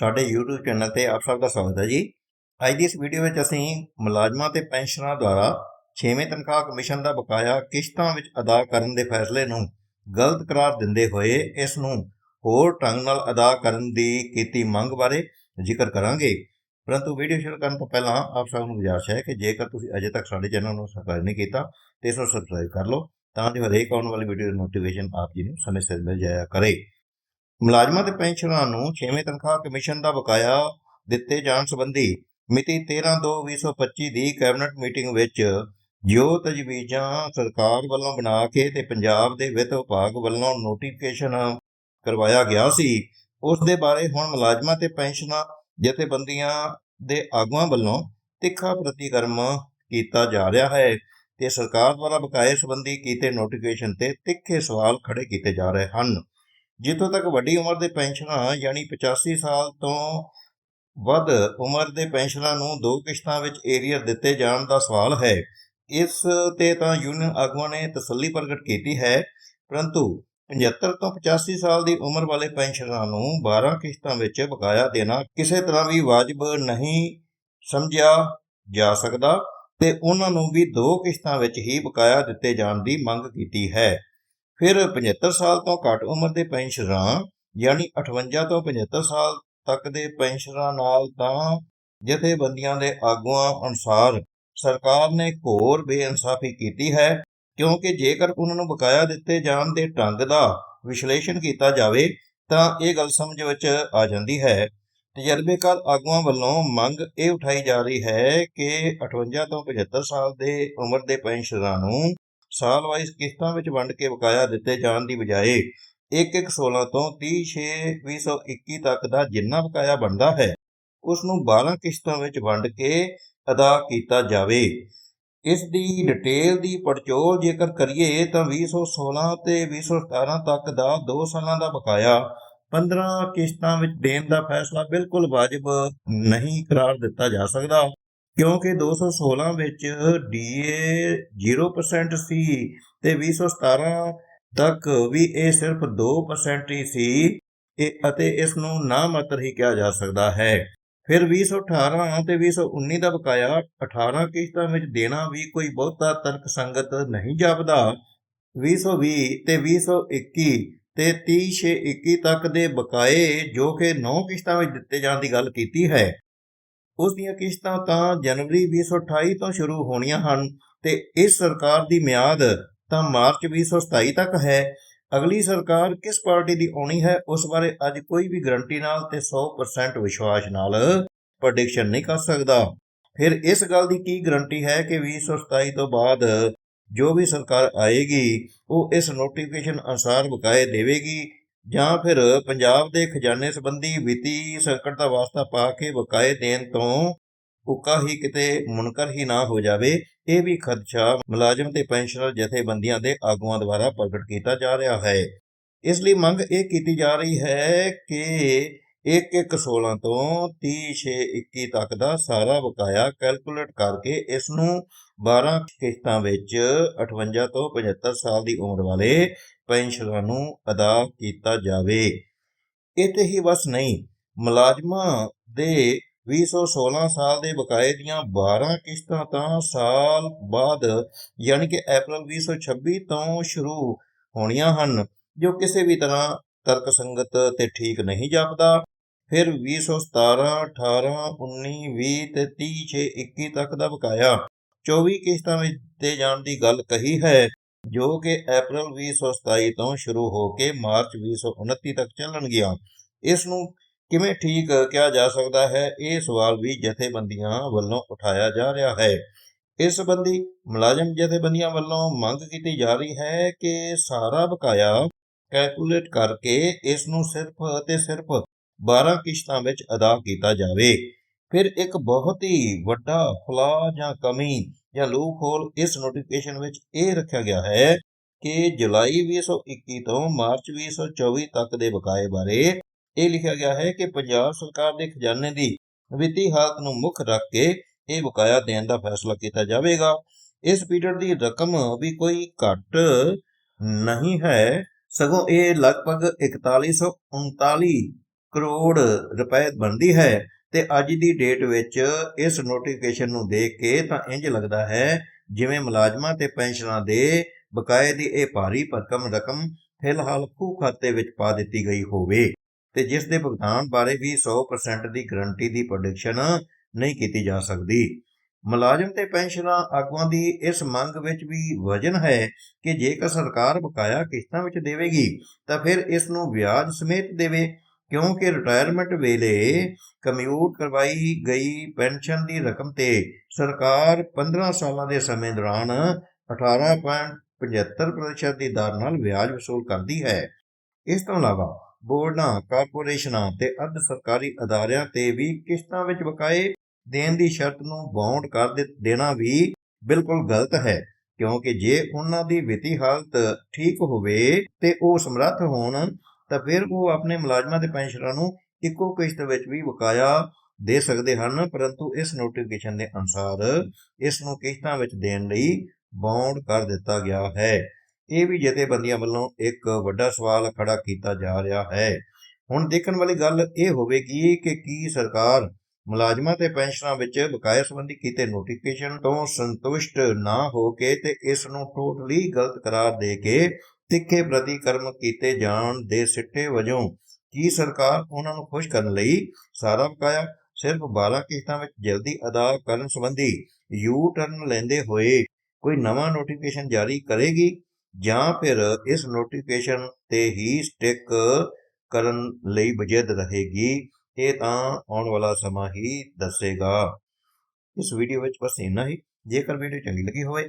ਸਾਡੇ YouTube channel ਤੇ ਆਪ ਸਭ ਦਾ ਸਵਾਗਤ ਹੈ ਜੀ। ਅੱਜ ਦੀ ਇਸ ਵੀਡੀਓ ਵਿੱਚ ਅਸੀਂ ਮੁਲਾਜ਼ਮਾਂ ਤੇ ਪੈਨਸ਼ਨਰਾਂ ਦੁਆਰਾ 6ਵੇਂ ਤਨਖਾਹ ਕਮਿਸ਼ਨ ਦਾ ਬਕਾਇਆ ਕਿਸ਼ਤਾਂ ਵਿੱਚ ਅਦਾ ਕਰਨ ਦੇ ਫੈਸਲੇ ਨੂੰ ਗਲਤ ਕਰਾਰ ਦਿੰਦੇ ਹੋਏ ਇਸ ਨੂੰ ਹੋਰ ਢੰਗ ਨਾਲ ਅਦਾ ਕਰਨ ਦੀ ਕੀਤੀ ਮੰਗ ਬਾਰੇ ਜ਼ਿਕਰ ਕਰਾਂਗੇ। ਪਰੰਤੂ ਵੀਡੀਓ ਸ਼ੁਰੂ ਕਰਨ ਤੋਂ ਪਹਿਲਾਂ ਆਪ ਸਭ ਨੂੰ ਗੁਜ਼ਾਰਿਸ਼ ਹੈ ਕਿ ਜੇਕਰ ਤੁਸੀਂ ਅਜੇ ਤੱਕ ਸਾਡੇ ਚੈਨਲ ਨੂੰ ਸਬਸਕ੍ਰਾਈਬ ਨਹੀਂ ਕੀਤਾ ਤੇ ਇਸ ਨੂੰ ਸਬਸਕ੍ਰਾਈਬ ਕਰ ਲਓ ਤਾਂ ਜੋ ਹਰੇਕ ਆਉਣ ਵਾਲੀ ਵੀਡੀਓ ਦੀ ਨੋਟੀਫਿਕੇਸ਼ਨ ਆਪ ਜੀ ਨੂੰ ਸਮੇਂ ਸਿਰ ਮਿਲ ਜਾਇਆ ਕਰੇ। ਮੁਲਾਜ਼ਮਾਂ ਤੇ ਪੈਨਸ਼ਨਰਾਂ ਨੂੰ 6ਵੇਂ ਤਨਖਾਹ ਕਮਿਸ਼ਨ ਦਾ ਬਕਾਇਆ ਦਿੱਤੇ ਜਾਣ ਸੰਬੰਧੀ ਮਿਤੀ 13/2/2025 ਦੀ ਕੈਬਨਿਟ ਮੀਟਿੰਗ ਵਿੱਚ ਜੋ ਤਜਵੀਜ਼ਾਂ ਸਰਕਾਰ ਵੱਲੋਂ ਬਣਾ ਕੇ ਤੇ ਪੰਜਾਬ ਦੇ ਵਿੱਤ ਵਿਭਾਗ ਵੱਲੋਂ ਨੋਟੀਫਿਕੇਸ਼ਨ ਕਰਵਾਇਆ ਗਿਆ ਸੀ। ਉਸ ਦੇ ਬਾਰੇ ਹੁਣ ਮੁਲਾਜ਼ਮਾਂ ਤੇ ਪੈਨਸ਼ਨਾਂ ਜਥੇਬੰਦੀਆਂ ਦੇ ਆਗੂਆਂ ਵੱਲੋਂ ਤਿੱਖਾ ਪ੍ਰਤੀਕਰਮ ਕੀਤਾ ਜਾ ਰਿਹਾ ਹੈ ਤੇ ਸਰਕਾਰ ਦੁਆਰਾ ਬਕਾਏ ਸੰਬੰਧੀ ਕੀਤੇ ਨੋਟੀਫਿਕੇਸ਼ਨ ਤੇ ਤਿੱਖੇ ਸਵਾਲ ਖੜੇ ਕੀਤੇ ਜਾ ਰਹੇ ਹਨ। ਜਿੱਥੋਂ ਤੱਕ ਵੱਡੀ ਉਮਰ ਦੇ ਪੈਨਸ਼ਨਾਂ, ਯਾਨੀ 85 ਸਾਲ ਤੋਂ ਵੱਧ ਉਮਰ ਦੇ ਪੈਨਸ਼ਨਾਂ ਨੂੰ ਦੋ ਕਿਸ਼ਤਾਂ ਵਿੱਚ ਏਰੀਅਰ ਦਿੱਤੇ ਜਾਣ ਦਾ ਸਵਾਲ ਹੈ। ਇਸ ਤੇ ਤਾਂ ਯੂਨੀਅਨ ਆਗੂਆਂ ਨੇ ਤਸੱਲੀ ਪ੍ਰਗਟ ਕੀਤੀ ਹੈ, ਪਰੰਤੂ 75 ਤੋਂ 85 ਸਾਲ ਦੀ ਉਮਰ ਵਾਲੇ ਪੈਨਸ਼ਨਰਾਂ ਨੂੰ 12 ਕਿਸ਼ਤਾਂ ਵਿੱਚ ਬਕਾਇਆ ਦੇਣਾ ਕਿਸੇ ਤਰ੍ਹਾਂ ਵੀ ਵਾਜਬ ਨਹੀਂ ਸਮਝਿਆ ਜਾ ਸਕਦਾ ਤੇ ਉਹਨਾਂ ਨੂੰ ਵੀ ਦੋ ਕਿਸ਼ਤਾਂ ਵਿੱਚ ਹੀ ਬਕਾਇਆ ਦਿੱਤੇ ਜਾਣ ਦੀ ਮੰਗ ਕੀਤੀ ਹੈ। ਫਿਰ 75 ਸਾਲ ਤੋਂ ਘੱਟ ਉਮਰ ਦੇ ਪੈਨਸ਼ਨਰਾਂ ਯਾਨੀ 58 ਤੋਂ 75 ਸਾਲ ਤੱਕ ਦੇ ਪੈਨਸ਼ਨਰਾਂ ਨਾਲ ਤਾਂ ਜਥੇਬੰਦੀਆਂ ਦੇ ਆਗੂਆਂ ਅਨੁਸਾਰ ਸਰਕਾਰ ਨੇ ਘੋਰ ਬੇਇਨਸਾਫੀ ਕੀਤੀ ਹੈ, ਕਿਉਂਕਿ ਜੇਕਰ ਉਹਨਾਂ ਨੂੰ ਬਕਾਇਆ ਦਿੱਤੇ ਜਾਣ ਦੇ ਢੰਗ ਦਾ ਵਿਸ਼ਲੇਸ਼ਣ ਕੀਤਾ ਜਾਵੇ, ਤਾਂ ਇਹ ਗੱਲ ਸਮਝ ਵਿੱਚ ਆ ਜਾਂਦੀ ਹੈ। ਤਜਰਬੇਕਾਰ ਆਗੂਆਂ ਵੱਲੋਂ ਮੰਗ ਇਹ ਉਠਾਈ ਜਾ ਰਹੀ ਹੈ ਕਿ 58 ਤੋਂ 75 ਸਾਲ ਦੇ ਉਮਰ ਦੇ ਪੈਨਸ਼ਨਰਾਂ ਨੂੰ ਸਾਲ ਵਾਈਜ਼ ਕਿਸ਼ਤਾਂ ਵਿੱਚ ਵੰਡ ਕੇ ਬਕਾਇਆ ਦਿੱਤੇ ਜਾਣ ਦੀ ਬਜਾਏ 1-1-16 ਤੋਂ 30-6-2021 ਤੱਕ ਦਾ ਜਿੰਨਾ ਬਕਾਇਆ ਬਣਦਾ ਹੈ ਉਸ ਨੂੰ 12 ਕਿਸ਼ਤਾਂ ਵਿੱਚ ਵੰਡ ਕੇ ਅਦਾ ਕੀਤਾ ਜਾਵੇ। ਇਸ ਦੀ ਡਿਟੇਲ ਦੀ ਪੜਚੋਲ ਜੇਕਰ ਕਰੀਏ ਤਾਂ 2016 ਤੇ 2017 ਤੱਕ ਦਾ 2 ਸਾਲਾਂ ਦਾ ਬਕਾਇਆ 15 ਕਿਸ਼ਤਾਂ ਵਿੱਚ ਦੇਣ ਦਾ ਫੈਸਲਾ ਬਿਲਕੁਲ ਵਾਜਬ ਨਹੀਂ ਕਰਾਰ ਦਿੱਤਾ ਜਾ ਸਕਦਾ। ਕਿਉਂਕਿ 216 ਵਿੱਚ ਡੀਏ 0% ਸੀ ਤੇ 2017 ਤੱਕ ਵੀ ਇਹ ਸਿਰਫ 2% ਹੀ ਸੀ ਇਹ ਅਤੇ ਇਸ ਨੂੰ ਨਾ ਮਾਤਰ ਹੀ ਕਿਹਾ ਜਾ ਸਕਦਾ ਹੈ। ਫਿਰ 2018 ਤੇ 2019 ਦਾ ਬਕਾਇਆ 18 ਕਿਸ਼ਤਾਂ ਵਿੱਚ ਦੇਣਾ ਵੀ ਕੋਈ ਬਹੁਤਾ ਤਰਕ ਸੰਗਤ ਨਹੀਂ ਜਾਪਦਾ। 2020 ਤੇ 2021 ਤੇ 30/6/21 ਤੱਕ ਦੇ ਬਕਾਏ ਜੋ ਕਿ 9 ਕਿਸ਼ਤਾਂ ਵਿੱਚ ਦਿੱਤੇ ਜਾਣ ਦੀ ਗੱਲ ਕੀਤੀ ਹੈ। ਉਸ ਦੀਆਂ ਕਿਸ਼ਤਾਂ ਤਾਂ ਜਨਵਰੀ 2028 ਤੋਂ ਸ਼ੁਰੂ ਹੋਣੀਆਂ ਹਨ ਤੇ ਇਸ ਸਰਕਾਰ ਦੀ ਮਿਆਦ ਤਾਂ ਮਾਰਚ 2027 ਤੱਕ ਹੈ। ਅਗਲੀ ਸਰਕਾਰ ਕਿਸ ਪਾਰਟੀ ਦੀ ਆਉਣੀ ਹੈ, ਉਸ ਬਾਰੇ ਅੱਜ ਕੋਈ ਵੀ ਗਰੰਟੀ ਨਾਲ ਤੇ 100% ਵਿਸ਼ਵਾਸ ਨਾਲ ਪ੍ਰੈਡਿਕਸ਼ਨ ਨਹੀਂ ਕਰ ਸਕਦਾ। ਫਿਰ ਇਸ ਗੱਲ ਦੀ ਕੀ ਗਰੰਟੀ ਹੈ ਕਿ 2027 ਤੋਂ ਬਾਅਦ ਜੋ ਵੀ ਸਰਕਾਰ ਆਏਗੀ, ਉਹ ਇਸ ਨੋਟੀਫਿਕੇਸ਼ਨ ਅਨੁਸਾਰ ਬਕਾਏ ਦੇਵੇਗੀ ਜਾਂ ਫਿਰ ਪੰਜਾਬ ਦੇ ਖਜ਼ਾਨੇ ਸੰਬੰਧੀ ਵਿੱਤੀ ਸੰਕਟ ਦਾ ਵਾਸਤਾ ਪਾ ਕੇ ਬਕਾਏ ਦੇਣ ਤੋਂ ਉੱਕਾ ਹੀ ਕਿਤੇ ਮੁਨਕਰ ਹੀ ਨਾ ਹੋ ਜਾਵੇ, ਇਹ ਵੀ ਖਦਸ਼ਾ ਮੁਲਾਜ਼ਮ ਤੇ ਪੈਨਸ਼ਨਰ ਜਥੇਬੰਦੀਆਂ ਦੇ ਆਗੂਆਂ ਦੁਆਰਾ ਪ੍ਰਗਟ ਕੀਤਾ ਜਾ ਰਿਹਾ ਹੈ। ਇਸ ਲਈ ਮੰਗ ਇਹ ਕੀਤੀ ਜਾ ਰਹੀ ਹੈ ਕਿ 1-1-16 ਤੋਂ 30-6-21 ਤੱਕ ਦਾ ਸਾਰਾ ਬਕਾਇਆ ਕੈਲਕੂਲੇਟ ਕਰਕੇ ਇਸ ਨੂੰ 12 ਕਿਸ਼ਤਾਂ ਵਿੱਚ 58 ਤੋਂ 75 ਸਾਲ ਦੀ ਉਮਰ ਵਾਲੇ ਪੈਨਸ਼ਨਾਂ ਨੂੰ ਅਦਾ ਕੀਤਾ ਜਾਵੇ। ਇੱਥੇ ਹੀ ਬਸ ਨਹੀਂ, ਮੁਲਾਜ਼ਮਾਂ ਦੇ 2016 ਸਾਲ ਦੇ ਬਕਾਏ ਦੀਆਂ 12 ਕਿਸ਼ਤਾਂ ਤਾਂ ਸਾਲ ਬਾਅਦ ਯਾਨੀ ਕਿ ਅਪ੍ਰੈਲ 2026 ਤੋਂ ਸ਼ੁਰੂ ਹੋਣੀਆਂ ਹਨ, ਜੋ ਕਿਸੇ ਵੀ ਤਰ੍ਹਾਂ ਤਰਕ ਸੰਗਤ ਤੇ ਠੀਕ ਨਹੀਂ ਜਾਪਦਾ। ਫਿਰ 2017 18 19 20 ਤੇ 30 6 21 ਤੱਕ ਦਾ ਬਕਾਇਆ। 24 ਕਿਸ਼ਤਾਂ ਵਿੱਚ ਦਿੱਤੇ ਜਾਣ ਦੀ ਗੱਲ ਕਹੀ ਹੈ। ਜੋ ਕਿ ਅਪ੍ਰੈਲ 2027 ਤੋਂ ਸ਼ੁਰੂ ਹੋ ਕੇ ਮਾਰਚ 2029 ਤੱਕ ਚੱਲਣਗੀਆਂ। ਇਸ ਨੂੰ ਕਿਵੇਂ ਠੀਕ ਕਿਹਾ ਜਾ ਸਕਦਾ ਹੈ? ਇਹ ਸਵਾਲ ਵੀ ਜਥੇਬੰਦੀਆਂ ਵੱਲੋਂ ਉਠਾਇਆ ਜਾ ਰਿਹਾ ਹੈ। ਇਸ ਸੰਬੰਧੀ ਮੁਲਾਜ਼ਮ ਜਥੇਬੰਦੀਆਂ ਵੱਲੋਂ ਮੰਗ ਕੀਤੀ ਜਾ ਰਹੀ ਹੈ ਕਿ ਸਾਰਾ ਬਕਾਇਆ ਕੈਲਕੂਲੇਟ ਕਰਕੇ ਇਸ ਨੂੰ ਸਿਰਫ ਅਤੇ ਸਿਰਫ 12 ਕਿਸ਼ਤਾਂ ਵਿੱਚ ਅਦਾ ਕੀਤਾ ਜਾਵੇ। ਫਿਰ ਇੱਕ ਬਹੁਤ ਹੀ ਵੱਡਾ ਫਲਾ ਜਾਂ ਕਮੀ ਜਾਂ ਲੂਪ ਹੋਲ ਇਸ ਨੋਟੀਫਿਕੇਸ਼ਨ ਵਿੱਚ ਇਹ ਰੱਖਿਆ ਗਿਆ ਹੈ ਕਿ ਜੁਲਾਈ 2021 ਤੋਂ ਮਾਰਚ 2024 ਤੱਕ ਦੇ ਬਕਾਏ ਬਾਰੇ ਇਹ ਲਿਖਿਆ ਗਿਆ ਹੈ ਕਿ ਪੰਜਾਬ ਸਰਕਾਰ ਦੇ ਖਜ਼ਾਨੇ ਦੀ ਵਿੱਤੀ ਹਾਲਤ ਨੂੰ ਮੁੱਖ ਰੱਖ ਕੇ ਇਹ ਬਕਾਇਆ ਦੇਣ ਦਾ ਫੈਸਲਾ ਕੀਤਾ ਜਾਵੇਗਾ। ਇਸ ਪੀਰੀਅਡ ਦੀ ਰਕਮ ਵੀ ਕੋਈ ਘੱਟ ਨਹੀਂ ਹੈ। ਸਗੋਂ ਇਹ ਲਗਭਗ 4139 ਕਰੋੜ ਰੁਪਏ ਬਣਦੀ ਹੈ। ਤੇ ਅੱਜ ਦੀ ਡੇਟ ਵਿੱਚ ਇਸ ਨੋਟੀਫਿਕੇਸ਼ਨ ਨੂੰ ਦੇਖ ਕੇ ਤਾਂ ਇੰਜ ਲੱਗਦਾ ਹੈ, ਜਿਵੇਂ ਮੁਲਾਜ਼ਮਾਂ ਤੇ ਪੈਨਸ਼ਨਾਂ ਦੇ ਬਕਾਏ ਦੀ ਇਹ ਭਾਰੀ ਭਰਕਮ ਰਕਮ ਫਿਲਹਾਲ ਖੂਹ ਖਾਤੇ ਵਿੱਚ ਪਾ ਦਿੱਤੀ ਗਈ ਹੋਵੇ ਤੇ ਜਿਸ ਦੇ ਭੁਗਤਾਨ ਬਾਰੇ ਵੀ 100% ਦੀ ਗਰੰਟੀ ਦੀ ਪ੍ਰੋਡਕਸ਼ਨ ਨਹੀਂ ਕੀਤੀ ਜਾ ਸਕਦੀ। ਮੁਲਾਜ਼ਮ ਤੇ ਪੈਨਸ਼ਨਾਂ ਆਗੂਆਂ ਦੀ ਇਸ ਮੰਗ ਵਿੱਚ ਵੀ ਵਜਨ ਹੈ ਕਿ ਜੇਕਰ ਸਰਕਾਰ ਬਕਾਇਆ ਕਿਸ਼ਤਾਂ ਵਿੱਚ ਦੇਵੇਗੀ ਤਾਂ ਫਿਰ ਇਸ ਨੂੰ ਵਿਆਜ ਸਮੇਤ ਦੇਵੇ। ਕਿਉਂਕਿ ਰਿਟਾਇਰਮੈਂਟ ਵੇਲੇ ਕਮਿਊਟ ਕਰਵਾਈ ਗਈ ਪੈਨਸ਼ਨ ਦੀ ਰਕਮ ਤੇ ਸਰਕਾਰ 15 ਸਾਲਾਂ ਦੇ ਸਮੇਂ ਦੌਰਾਨ 18.75% ਦੀ ਦਰ ਨਾਲ ਵਿਆਜ ਵਸੂਲ ਕਰਦੀ ਹੈ। ਇਸ ਤੋਂ ਇਲਾਵਾ ਬੋਰਡਾਂ, ਕਾਰਪੋਰੇਸ਼ਨਾਂ ਤੇ ਅਰਧ ਸਰਕਾਰੀ ਅਦਾਰਿਆਂ ਤੇ ਵੀ ਕਿਸ਼ਤਾਂ ਵਿੱਚ ਬਕਾਏ ਦੇਣ ਦੀ ਸ਼ਰਤ ਨੂੰ ਬਾਉਂਡ ਕਰ ਦੇਣਾ ਵੀ ਬਿਲਕੁਲ ਗਲਤ ਹੈ, ਕਿਉਂਕਿ ਜੇ ਉਹਨਾਂ ਦੀ ਵਿੱਤੀ ਹਾਲਤ ਠੀਕ ਹੋਵੇ ਤੇ ਉਹ ਸਮਰੱਥ ਹੋਣ ਤਾਂ ਫਿਰ ਉਹ ਆਪਣੇ ਮੁਲਾਜ਼ਮਾਂ ਤੇ ਪੈਨਸ਼ਨਰਾਂ ਨੂੰ ਇੱਕੋ ਕਿਸ਼ਤ ਵਿੱਚ ਵੀ ਬਕਾਇਆ ਦੇ ਸਕਦੇ ਹਨ, ਪਰੰਤੂ ਇਸ ਨੋਟੀਫਿਕੇਸ਼ਨ ਦੇ ਅਨੁਸਾਰ ਇਸ ਨੂੰ ਕਿਸ਼ਤਾਂ ਵਿੱਚ ਦੇਣ ਲਈ ਬਾਉਂਡ ਕਰ ਦਿੱਤਾ ਗਿਆ ਹੈ। ਇਹ ਵੀ ਜਥੇਬੰਦੀਆਂ ਵੱਲੋਂ ਇੱਕ ਵੱਡਾ ਸਵਾਲ ਖੜਾ ਕੀਤਾ ਜਾ ਰਿਹਾ ਹੈ। ਹੁਣ ਦੇਖਣ ਵਾਲੀ ਗੱਲ ਇਹ ਹੋਵੇਗੀ ਕਿ ਕੀ ਸਰਕਾਰ ਮੁਲਾਜ਼ਮਾਂ ਤੇ ਪੈਨਸ਼ਨਰਾਂ ਵਿੱਚ ਬਕਾਇਆ ਸੰਬੰਧੀ ਕੀਤੇ ਨੋਟੀਫਿਕੇਸ਼ਨ ਤੋਂ ਸੰਤੁਸ਼ਟ ਨਾ ਹੋ ਕੇ ਤੇ ਇਸ ਨੂੰ ਟੋਟਲੀ ਗਲਤ ਕਰਾਰ ਦੇ ਕੇ ਤਿੱਖੇ ਪ੍ਰਤੀਕਰਮ ਕੀਤੇ ਜਾਣ ਦੇ ਸਿੱਟੇ ਵਜੋਂ ਕੀ ਸਰਕਾਰ ਉਹਨਾਂ ਨੂੰ ਖੁਸ਼ ਕਰਨ ਲਈ ਸਾਰਾ ਬਕਾਇਆ ਸਿਰਫ 12 ਕਿਸ਼ਤਾਂ ਵਿੱਚ ਜਲਦੀ ਅਦਾ ਕਰਨ ਸੰਬੰਧੀ ਯੂ ਟਰਨ ਲੈਂਦੇ ਹੋਏ ਕੋਈ ਨਵਾਂ ਨੋਟੀਫਿਕੇਸ਼ਨ ਜਾਰੀ ਕਰੇਗੀ? ਜਾਂ ਫਿਰ ਇਸ ਨੋਟੀਫਿਕੇਸ਼ਨ ਤੇ ਹੀ ਸਟਿਕ ਕਰਨ ਲਈ ਬਜਿੱਦ ਰਹੇਗੀ? ਇਹ ਤਾਂ ਆਉਣ ਵਾਲਾ ਸਮਾਂ ਹੀ ਦੱਸੇਗਾ। ਇਸ ਵੀਡੀਓ ਵਿੱਚ ਬਸ ਇੰਨਾ ਹੀ। ਜੇਕਰ ਵੀਡੀਓ ਚੰਗੀ ਲੱਗੀ ਹੋਵੇ